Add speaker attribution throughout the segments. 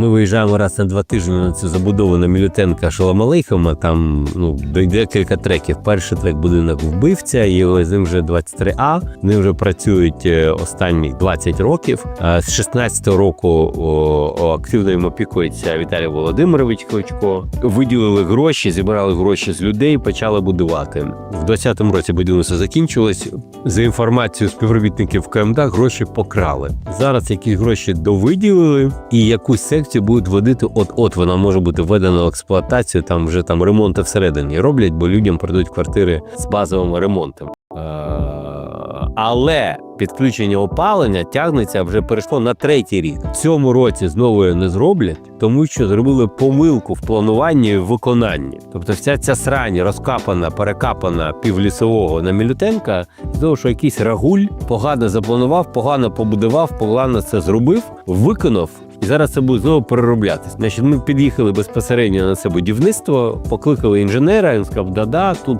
Speaker 1: Ми виїжджаємо раз на два тижні на цю забудову на Мілютенка Шоломалейхома. Там ну дойде кілька треків. Перший трек будинок вбивця, і з ним вже 23А. Вони вже працюють е, останні 20 років. З 16-го року о, активно їм опікується Віталій Володимирович Кличко. Виділили гроші, зібрали гроші з людей, почали будувати. В 20-му році будівництво закінчилось. За інформацією співробітників КМДА, гроші покрали. Зараз якісь гроші довиділили, і якусь секцію будуть водити. От от вона може бути введена в експлуатацію. Там вже там ремонти всередині роблять, бо людям продають квартири з базовим ремонтом. Але підключення опалення тягнеться вже перейшло на третій рік. В цьому році знову не зроблять, тому що зробили помилку в плануванні і виконанні. Тобто, вся ця срань розкапана, перекапана півлісового на Мілютенка, з того, що якийсь рагуль погано запланував, погано побудував, погано це зробив, виконав. І зараз це буде знову перероблятись. Значить, ми під'їхали безпосередньо на це будівництво, покликали інженера. Він сказав, да-да, тут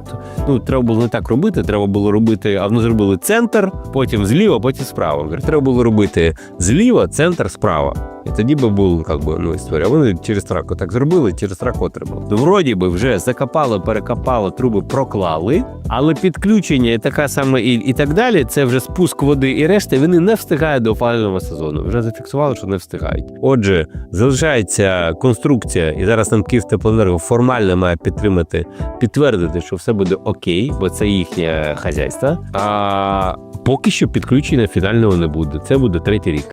Speaker 1: ну треба було не так робити. Треба було робити, а вони зробили центр, потім зліва, потім справа. Треба було робити зліва, центр, справа. І тоді би був би, ну, історія. А Вони через траку так зробили, через траку отримали. Вроді би вже закопали, перекопали, труби проклали, але підключення і така саме і, і так далі. Це вже спуск води і решта. Вони не встигають до опалювального сезону. Вже зафіксували, що не встигають. Отже, залишається конструкція, і зараз нам Київтеплоенерго формально має підтримати, підтвердити, що все буде окей, бо це їхнє хазяйство. А поки що підключення фінального не буде. Це буде третій рік.